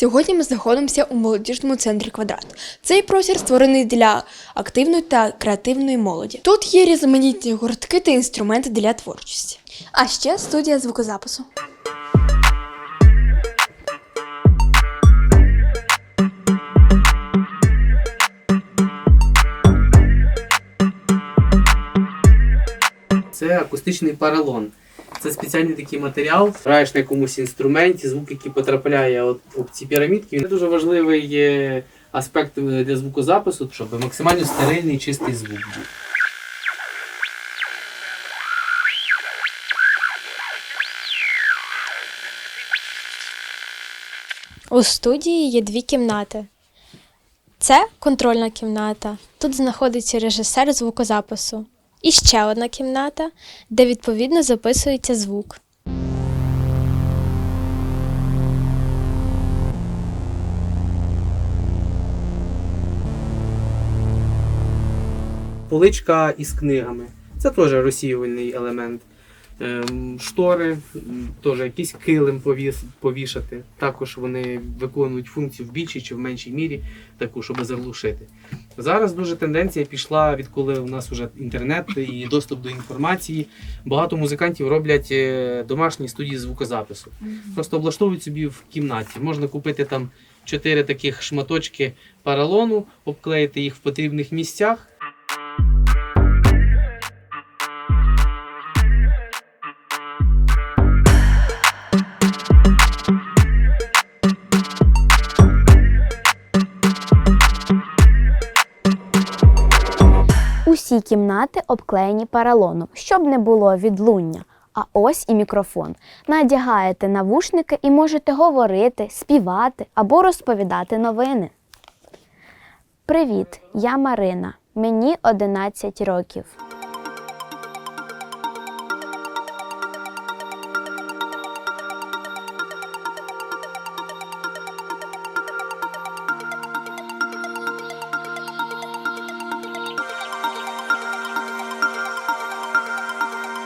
Сьогодні ми знаходимося у молодіжному центрі квадрат. Цей простір створений для активної та креативної молоді. Тут є різноманітні гуртки та інструменти для творчості. А ще студія звукозапису. Це акустичний паралон. Це спеціальний такий матеріал. Граєш на якомусь інструменті, звук, який потрапляє от, от ці пірамідки. Це дуже важливий аспект е, для звукозапису, щоб максимально стерильний чистий звук був. У студії є дві кімнати. Це контрольна кімната. Тут знаходиться режисер звукозапису. І ще одна кімната, де відповідно записується звук. Поличка із книгами. Це теж розсіювальний елемент. Ем, Штори, теж якийсь килим повіс, повішати. Також вони виконують функцію в більшій чи в меншій мірі, таку, щоб заглушити. Зараз дуже тенденція пішла, відколи у нас вже інтернет і доступ до інформації. Багато музикантів роблять е, домашні студії звукозапису. Просто облаштовують собі в кімнаті. Можна купити там чотири таких шматочки паралону, обклеїти їх в потрібних місцях. Усі кімнати обклеєні паралоном, щоб не було відлуння. А ось і мікрофон. Надягаєте навушники і можете говорити, співати або розповідати новини. Привіт, я Марина. Мені 11 років.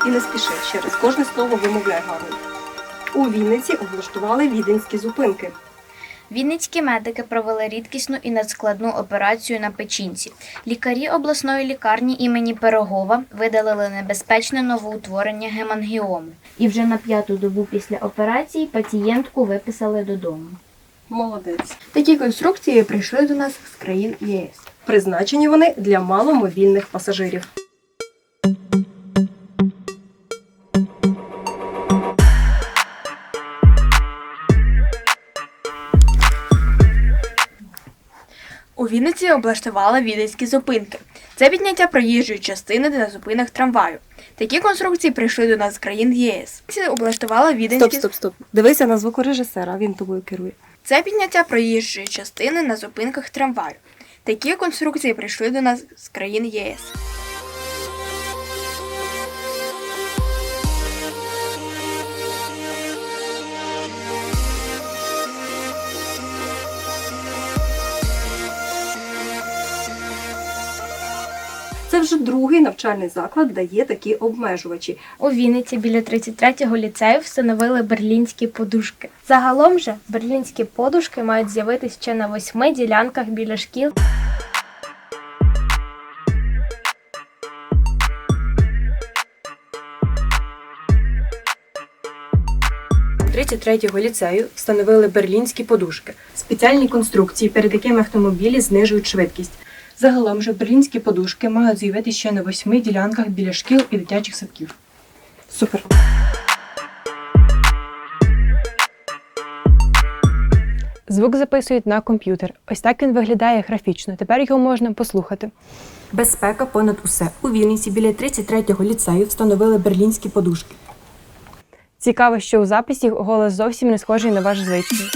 І не спіши, через кожне слово вимовляй гарно. У Вінниці облаштували віденські зупинки. Вінницькі медики провели рідкісну і надскладну операцію на печінці. Лікарі обласної лікарні імені Пирогова видалили небезпечне новоутворення гемангіому. І вже на п'яту добу після операції пацієнтку виписали додому. Молодець. Такі конструкції прийшли до нас з країн ЄС. Призначені вони для маломобільних пасажирів. У Вінниці облаштували віденські зупинки. Це підняття проїжджої частини на зупинах трамваю. Такі конструкції прийшли до нас з країн ЄС. Це облаштувала віденські Стоп, стоп, стоп. Дивися на звукорежисера, він тобою керує. Це підняття проїжджої частини на зупинках трамваю. Такі конструкції прийшли до нас з країн ЄС. Вже другий навчальний заклад дає такі обмежувачі. У Вінниці біля 33-го ліцею встановили берлінські подушки. Загалом же берлінські подушки мають з'явитися ще на восьми ділянках біля шкіл. – 33-го ліцею встановили берлінські подушки, спеціальні конструкції, перед якими автомобілі знижують швидкість. Загалом же берлінські подушки мають з'явитися ще на восьми ділянках біля шкіл і дитячих садків. Супер. Звук записують на комп'ютер. Ось так він виглядає графічно. Тепер його можна послухати. Безпека понад усе. У Вінниці біля 33-го ліцею встановили берлінські подушки. Цікаво, що у записі голос зовсім не схожий на ваш звичний.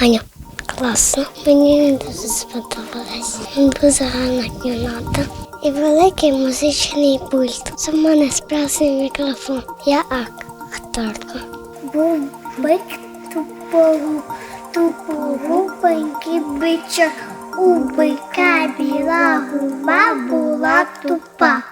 Аня, класно. Мені дуже сподобалось. Дуже гарна кімната. І великий музичний пульт. Це в мене справжній мікрофон. Я акторка. Був бик тупору, тупорупенький бичок. У бика біла губа була тупа.